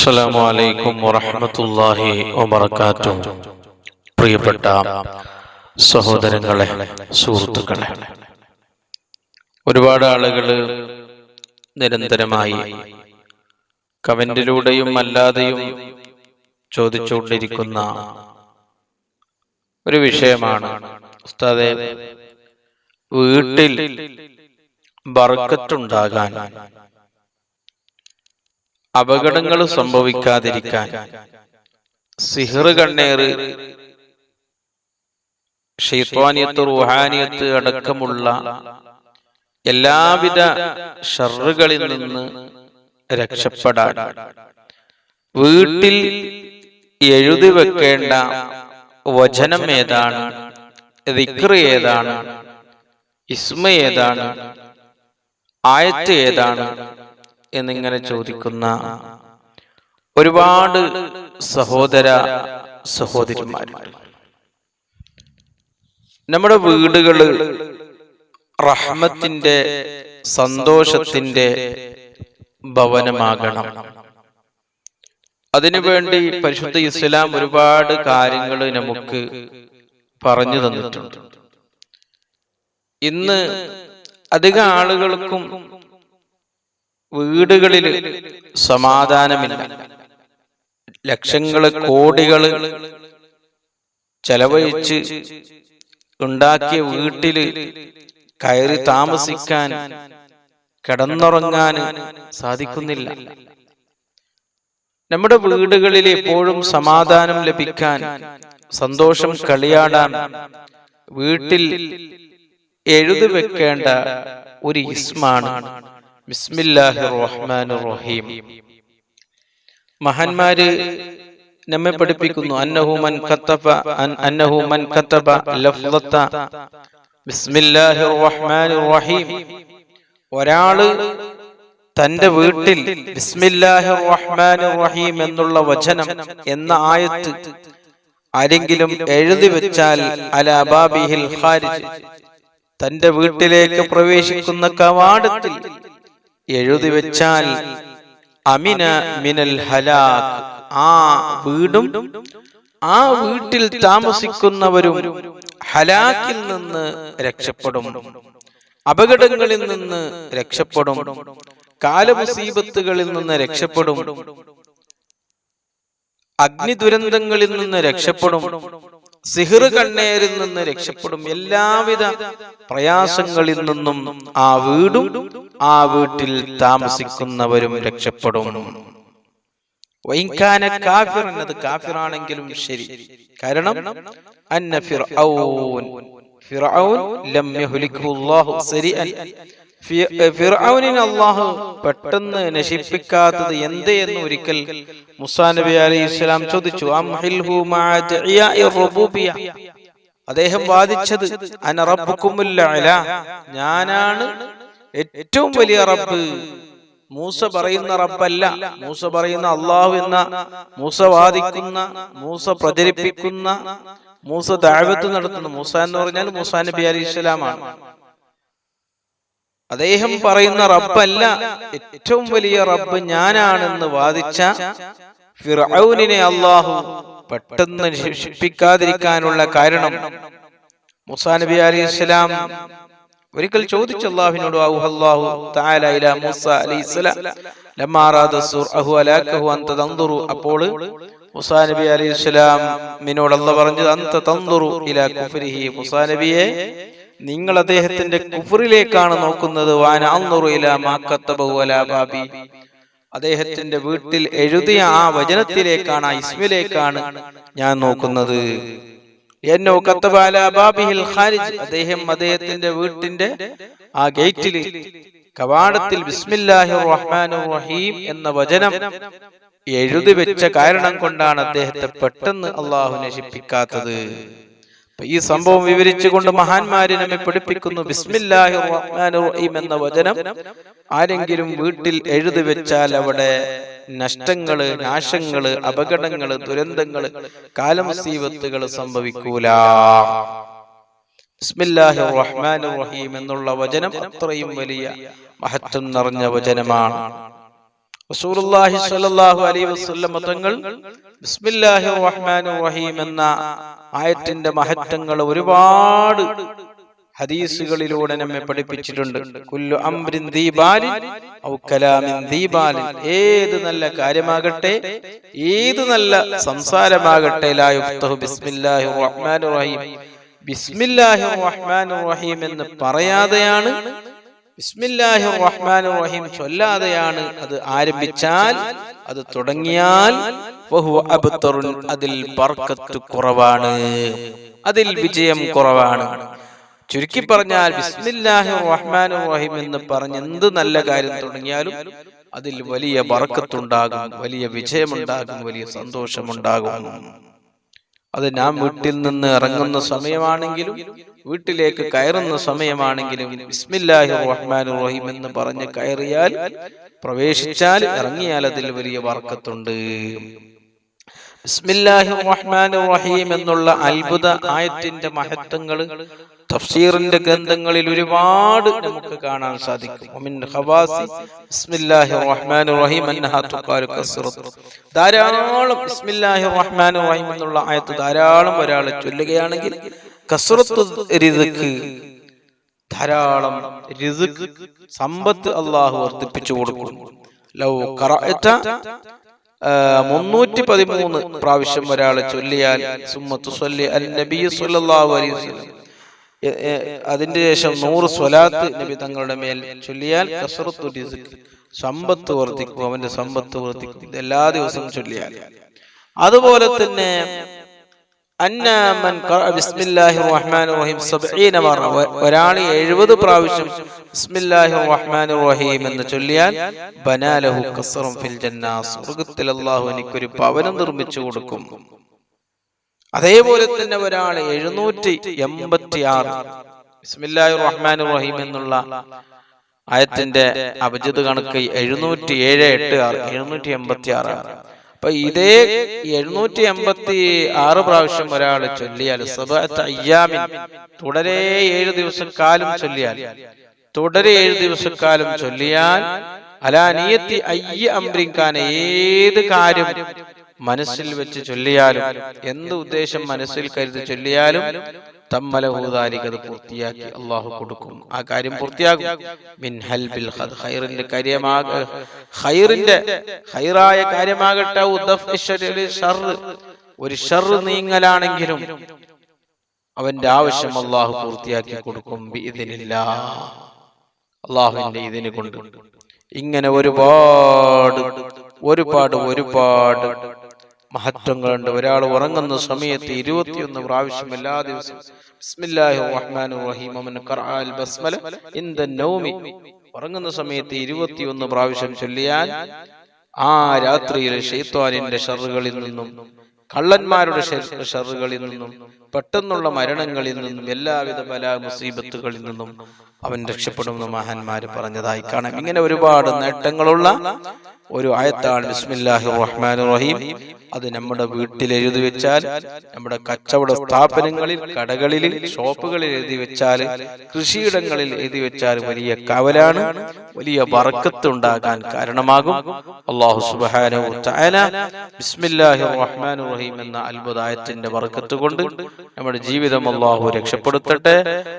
അസ്സലാമു അലൈക്കും വറഹ്മത്തുള്ളാഹി വബറകാതുഹു. പ്രിയപ്പെട്ട സഹോദരങ്ങളെ സുഹൃത്തുക്കളെ ഒരുപാട് ആളുകൾ നിരന്തരമായി കമന്റിലൂടെയും അല്ലാതെയും ചോദിച്ചുകൊണ്ടിരിക്കുന്ന ഒരു വിഷയമാണ്. ഉസ്താദെ വീട്ടിൽ ബർക്കത്തുണ്ടാകാൻ അപകടങ്ങൾ സംഭവിക്കാതിരിക്കാൻ. സിഹർ കണ്ണേറ് ഷെയ്ത്വാനിയത്ത് റുഹാനിയത്ത് അടക്കമുള്ള എല്ലാവിധ ഷറുകളിൽ നിന്ന് രക്ഷപ്പെടാൻ. വീട്ടിൽ എഴുതി വെക്കേണ്ട വചനം ഏതാണ്? റിക്ര ഏതാണ്? ഇസ്മ ഏതാണ്? ആയത്ത് ഏതാണ്? എന്നിങ്ങനെ ചോദിക്കുന്ന ഒരുപാട് സഹോദര സഹോദരിമാരുണ്ട് നമ്മുടെ വീടുകൾ റഹ്മത്തിന്റെ സന്തോഷത്തിന്റെ ഭവനമാകണം. അതിനുവേണ്ടി പരിശുദ്ധ ഇസ്ലാം ഒരുപാട് കാര്യങ്ങൾ നമുക്ക് പറഞ്ഞു തന്നിട്ടുണ്ട്. ഇന്ന് അധിക ആളുകൾക്കും വീടുകളിൽ സമാധാനമില്ല. ലക്ഷങ്ങൾ കോടികൾ ചെലവഴിച്ച് ഉണ്ടാക്കിയ വീട്ടിൽ കയറി താമസിക്കാൻ കിടന്നുറങ്ങാൻ സാധിക്കുന്നില്ല. നമ്മുടെ വീടുകളിൽ എപ്പോഴും സമാധാനം ലഭിക്കാൻ സന്തോഷം കളിയാടാൻ വീട്ടിൽ എഴുതി വെക്കേണ്ട ഒരു ഇസ്മാണ്. ബിസ്മില്ലാഹി റഹ്മാൻ റഹീം മഹാന്മാര് നമ്മെ പഠിപ്പിക്കുന്നു അന്നഹു മൻ കത്തബ അന്നഹു മൻ കത്തബ ലഫ്ളത്ത ബിസ്മില്ലാഹി റഹ്മാൻ റഹീം ഒരാൾ തന്റെ വീട്ടിൽ ബിസ്മില്ലാഹി റഹ്മാൻ റഹീം എന്നുള്ള വചനം എന്ന ആയത്ത് ആരെങ്കിലും എഴുതി വെച്ചാൽ അലബാബിഹിൽ ഖാരിജ്. തന്റെ വീട്ടിലേക്ക് പ്രവേശിക്കുന്ന കവാടത്തിൽ എഴുതി വെച്ചാൽ അമിന മിനൽ ഹലാഖ് ആ വീടും ആ വീട്ടിൽ താമസിക്കുന്നവരും ഹലാക്കിൽ നിന്ന് രക്ഷപ്പെടും. അപകടങ്ങളിൽ നിന്ന് രക്ഷപ്പെടും. കാലമുസീബത്തുകളിൽ നിന്ന് രക്ഷപ്പെടും. അഗ്നി ദുരന്തങ്ങളിൽ നിന്ന് രക്ഷപ്പെടും. സിഹിർ കണ്ണേരിൽ നിന്ന് രക്ഷപ്പെടും എല്ലാവിധ പ്രയാസങ്ങളിൽ നിന്നും ആ വീടും ആ വീട്ടിൽ താമസിക്കുന്നവരും രക്ഷപ്പെടും. വൈകാന കാഫിർ എന്നത് കാഫിറാണെങ്കിലും ശരി. കാരണം അന്ന ഫിർഔൻ ഫിർഔൻ ലം യഹ്ലിഖു അല്ലാഹു സരിഅൻ. ഫിർഔനിനെ അള്ളാഹു പെട്ടെന്ന് നശിപ്പിക്കാത്തത് എന്ത് എന്ന് ഒരിക്കൽ മുസാ നബി അലൈഹി ഇസ്ലാം ചോദിച്ചു അദ്ദേഹം വാദിച്ചത് അന റബ്ബുക്കുമുൽ അല ഞാനാണ് ഏറ്റവും വലിയ റബ്ബ്. മൂസ പറയുന്ന റബ്ബല്ല. മൂസ പറയുന്ന അള്ളാഹു എന്ന മൂസ വാദിക്കുന്ന മൂസ പ്രചരിപ്പിക്കുന്ന മൂസ താഴ്വത്ത് നടത്തുന്ന മൂസ എന്ന് പറഞ്ഞാൽ മൂസാ നബി അലി ഇസ്ലാമാണ് അദ്ദേഹം പറയുന്ന റബ്ബല്ല ഏറ്റവും വലിയ റബ്ബ് ഞാനാണെന്ന് വാദിച്ച ഫിറൌനിനെ അള്ളാഹു പെട്ടെന്ന് ശിക്ഷിപ്പിക്കാതിരിക്കാനുള്ള കാരണം. മുസാ നബി അലി ഇസ്ലാം ഒരിക്കൽ ചോദിച്ചു അള്ളാഹുവിനോട് അല്ലാഹു തആല ഇലാ മൂസ തൻദുറു അപ്പോൾ മുസാ നബി അലൈഹി സ്വലാമിനോട് അല്ല പറഞ്ഞത് അന്ത തൻദുറു ഇലാ കുഫ്രിഹി. മുസാ നബിയെ നിങ്ങൾ അദ്ദേഹത്തിന്റെ കുഫറിലേക്കാണ് നോക്കുന്നത്. ബാബി. അദ്ദേഹത്തിന്റെ വീട്ടിൽ എഴുതിയ ആ വചനത്തിലേക്കാണ് ആ ഇസ്മിലേക്കാണ് ഞാൻ നോക്കുന്നത്. എന്നോ ബാബിഹിൽ ഖാരിജ്. അദ്ദേഹം അദ്ദേഹത്തിന്റെ വീട്ടിന്റെ ആ ഗേറ്റിൽ കവാടത്തിൽ ബിസ്മില്ലാഹിർ റഹ്മാനിർ റഹീം എന്ന വചനം എഴുതി വെച്ച കാരണം കൊണ്ടാണ് അദ്ദേഹത്തെ പെട്ടെന്ന് അള്ളാഹു നശിപ്പിക്കാത്തത് ഈ സംഭവം വിവരിച്ചുകൊണ്ട് മഹാന്മാര് നമ്മെ പഠിപ്പിക്കുന്നു. റഹീം എന്ന വചനം ആരെങ്കിലും വീട്ടിൽ എഴുതി വെച്ചാൽ അവിടെ നഷ്ടങ്ങൾ നാശങ്ങൾ അപകടങ്ങൾ ദുരന്തങ്ങൾ കാലമസീവത്തുകൾ സംഭവിക്കൂല. റഹ്മാനിർ റഹീം എന്നുള്ള വചനം അത്രയും വലിയ മഹത്വം നിറഞ്ഞ വചനമാണ്. റസൂലുള്ളാഹി സ്വല്ലല്ലാഹു അലൈഹി വസല്ലം തങ്ങൾ ബിസ്മില്ലാഹിർ റഹ്മാനിർ റഹീം എന്ന ആയത്തിന്റെ മഹത്വങ്ങൾ ഒരുപാട് ഹദീസുകളിലൂടെ നമ്മെ പഠിപ്പിച്ചിട്ടുണ്ട്. കുല്ലു അംരിൻ ദീബാലിൻ ഔ കലാമിൻ ദീബാലിൻ. ഏത് നല്ല കാര്യമാകട്ടെ ഏത് നല്ല സംസാരമാകട്ടെ ലാ യുഫ്തഹു ബിസ്മില്ലാഹിർ റഹ്മാനിർ റഹീം ബിസ്മില്ലാഹിർ റഹ്മാനിർ റഹീം എന്ന് പറയാതെയാണ് ബിസ്മില്ലാഹിർ റഹ്മാനിർ റഹീം ചൊല്ലാതെയാണ് അത് ആരംഭിച്ചാൽ അത് തുടങ്ങിയാൽ അതിൽ ബർക്കത്ത് കുറവാണ്. അതിൽ വിജയം കുറവാണ്. ചുരുക്കി പറഞ്ഞാൽ ബിസ്മില്ലാഹിർ റഹ്മാനിർ റഹീം എന്ന് പറഞ്ഞ് എന്ത് നല്ല കാര്യം തുടങ്ങിയാലും അതിൽ വലിയ ബർക്കത്തുണ്ടാകും വലിയ വിജയമുണ്ടാകും വലിയ സന്തോഷമുണ്ടാകും. അത് നാം വീട്ടിൽ നിന്ന് ഇറങ്ങുന്ന സമയമാണെങ്കിലും വീട്ടിലേക്ക് കയറുന്ന സമയമാണെങ്കിലും ബിസ്മില്ലാഹി റഹ്മാൻ റഹീം എന്ന് പറഞ്ഞ് കയറിയാൽ പ്രവേശിച്ചാൽ ഇറങ്ങിയാൽ അതിൽ വലിയ വർക്കത്തുണ്ട്. റഹീം എന്നുള്ള അത്ഭുത ആയത്തിന്റെ മഹത്വങ്ങൾ തഫ്സീറിന്റെ ഗ്രന്ഥങ്ങളിൽ ഒരുപാട് നമുക്ക് കാണാൻ സാധിക്കും. ധാരാളം റഹീം എന്നുള്ള ആയത്ത് ധാരാളം ഒരാൾ ചൊല്ലുകയാണെങ്കിൽ കസ്റത്ത് റിസ്ക് ധാരാളം റിസ്ക് സമ്പത്ത് അള്ളാഹു വർദ്ധിപ്പിച്ചു കൊടുക്കും. ലൗ മുന്നൂറ്റി പതിമൂന്ന് പ്രാവശ്യം ഒരാൾ ചൊല്ലിയാൽ സുമ്മത്തു സല്ലി അൽ നബി സല്ലല്ലാഹു അലൈഹി വസല്ലം. അതിന്റെ ശേഷം നൂറ് സ്വലാത്ത് നബി തങ്ങളുടെ മേൽ ചൊല്ലിയാൽ കസറത്തു സമ്പത്ത് വർദ്ധിക്കും അവന്റെ സമ്പത്ത് വർദ്ധിക്കും എല്ലാ ദിവസവും ചൊല്ലിയാൽ അതുപോലെ തന്നെ ഒരാൾ എഴുപത് പ്രാവശ്യം റഹീം എന്ന് ചൊല്ലിയാൽ ബനാലഹു ഫിൽ നിർമ്മിച്ചു കൊടുക്കും. അതേപോലെ തന്നെ ഒരാൾ എഴുന്നൂറ്റി എൺപത്തി ആറ് ബിസ്മില്ലാഹി റഹ്മാൻ റഹീം എന്നുള്ള ആയത്തിന്റെ അഭിജിത് കണക്ക് എഴുന്നൂറ്റി ഏഴ് എട്ട് ആറ് എഴുന്നൂറ്റി എൺപത്തി ആറ് അപ്പൊ ഇതേ എഴുന്നൂറ്റി എൺപത്തി ആറ് പ്രാവശ്യം ഒരാൾ ചൊല്ലിയാൽ അയ്യാമിൻ തുടരെ ഏഴു കാലം ചൊല്ലിയാൽ തുടരെ ഏഴു കാലം ചൊല്ലിയാൽ അലാനിയത്തി അയ്യ അമ്രിക്കാൻ ഏത് കാര്യം മനസ്സിൽ വെച്ച് ചൊല്ലിയാലും എന്ത് ഉദ്ദേശം മനസ്സിൽ കരുതി ചൊല്ലിയാലും അത് പൂർത്തിയാക്കി അള്ളാഹു കൊടുക്കും. ആ കാര്യം പൂർത്തിയാകും. മിൻ ഹൽബിൽ ഹൈറിന്റെ കാര്യമാക ഹൈറിന്റെ ഹൈറായ കാര്യമാകട്ടെ ഒരു ഷർ നീങ്ങലാണെങ്കിലും അവന്റെ ആവശ്യം അള്ളാഹു പൂർത്തിയാക്കി കൊടുക്കും. ഇതിനില്ല അള്ളാഹുവിന്റെ ഇതിന് കൊണ്ട് ഇങ്ങനെ ഒരുപാട് ഒരുപാട് ഒരുപാട് മഹത്വങ്ങളുണ്ട് ഒരാൾ ഉറങ്ങുന്ന സമയത്ത് ഇരുപത്തിയൊന്ന് പ്രാവശ്യം എല്ലാ ദിവസവും ഉറങ്ങുന്ന സമയത്ത് ഇരുപത്തിയൊന്ന് പ്രാവശ്യം ചൊല്ലിയാൽ ആ രാത്രിയിൽ ഷെയ്ത്വാനിന്റെ ഷറുകളിൽ നിന്നും കള്ളന്മാരുടെ ഷറുകളിൽ നിന്നും പെട്ടെന്നുള്ള മരണങ്ങളിൽ നിന്നും എല്ലാവിധ പല മുസീബത്തുകളിൽ നിന്നും അവൻ രക്ഷപ്പെടുമെന്ന് മഹാന്മാര് പറഞ്ഞതായി കാണാം. ഇങ്ങനെ ഒരുപാട് നേട്ടങ്ങളുള്ള ഒരു ആയത്താണ്. ബിസ്മില്ലാഹി റഹ്മാൻ റഹീം അത് നമ്മുടെ വീട്ടിൽ എഴുതി വെച്ചാൽ നമ്മുടെ കച്ചവട സ്ഥാപനങ്ങളിൽ കടകളിൽ ഷോപ്പുകളിൽ എഴുതി വെച്ചാൽ കൃഷിയിടങ്ങളിൽ എഴുതി വെച്ചാൽ വലിയ കവലാണ് വലിയ വറക്കത്ത് ഉണ്ടാകാൻ കാരണമാകും. അള്ളാഹു തആല ബിസ്മില്ലാഹി റഹ്മാൻ റഹീം എന്ന അത്ഭുതായത്തിന്റെ വറക്കത്ത് കൊണ്ട് നമ്മുടെ ജീവിതം അള്ളാഹു രക്ഷപ്പെടുത്തട്ടെ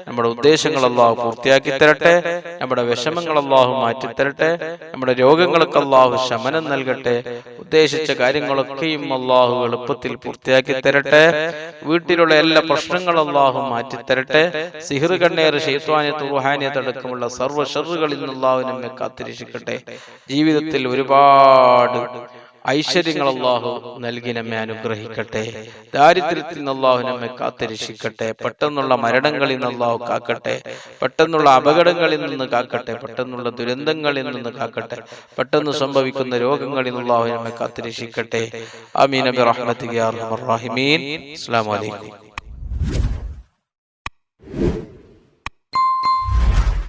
നമ്മുടെ ഉദ്ദേശങ്ങൾ അള്ളാഹു പൂർത്തിയാക്കി തരട്ടെ നമ്മുടെ വിഷമങ്ങൾ അള്ളാഹു മാറ്റിത്തരട്ടെ നമ്മുടെ രോഗങ്ങൾക്ക് അള്ളാഹു ശമനം നൽകട്ടെ. ഉദ്ദേശിച്ച കാര്യങ്ങളൊക്കെയും അള്ളാഹു എളുപ്പത്തിൽ പൂർത്തിയാക്കി തരട്ടെ. വീട്ടിലുള്ള എല്ലാ പ്രശ്നങ്ങളും അള്ളാഹു മാറ്റിത്തരട്ടെ. സിഹിർ കണ്ണേർ ഷെയ്ത്വാനിയത്ത് റുഹാനിയത്ത് അടക്കമുള്ള സർവ ഷറുകളിൽ നിന്ന് നമ്മെ കാത്തിരക്ഷിക്കട്ടെ. ജീവിതത്തിൽ ഒരുപാട് ഐശ്വര്യങ്ങൾ അള്ളാഹു നൽകി നമ്മെ അനുഗ്രഹിക്കട്ടെ. ദാരിദ്ര്യത്തിൽ നിന്ന് അള്ളാഹു നമ്മെ കാത്തിരക്ഷിക്കട്ടെ. പെട്ടെന്നുള്ള മരണങ്ങളിൽ നിന്ന് അള്ളാഹു കാക്കട്ടെ. പെട്ടെന്നുള്ള അപകടങ്ങളിൽ നിന്ന് കാക്കട്ടെ. പെട്ടെന്നുള്ള ദുരന്തങ്ങളിൽ നിന്ന് കാക്കട്ടെ. പെട്ടെന്ന് സംഭവിക്കുന്ന രോഗങ്ങളിൽ നിന്ന് അള്ളാഹു നമ്മെ കാത്തിരക്ഷിക്കട്ടെ. അമീൻ അബി റഹ്മത്ത് അസ്സാം വലൈക്കും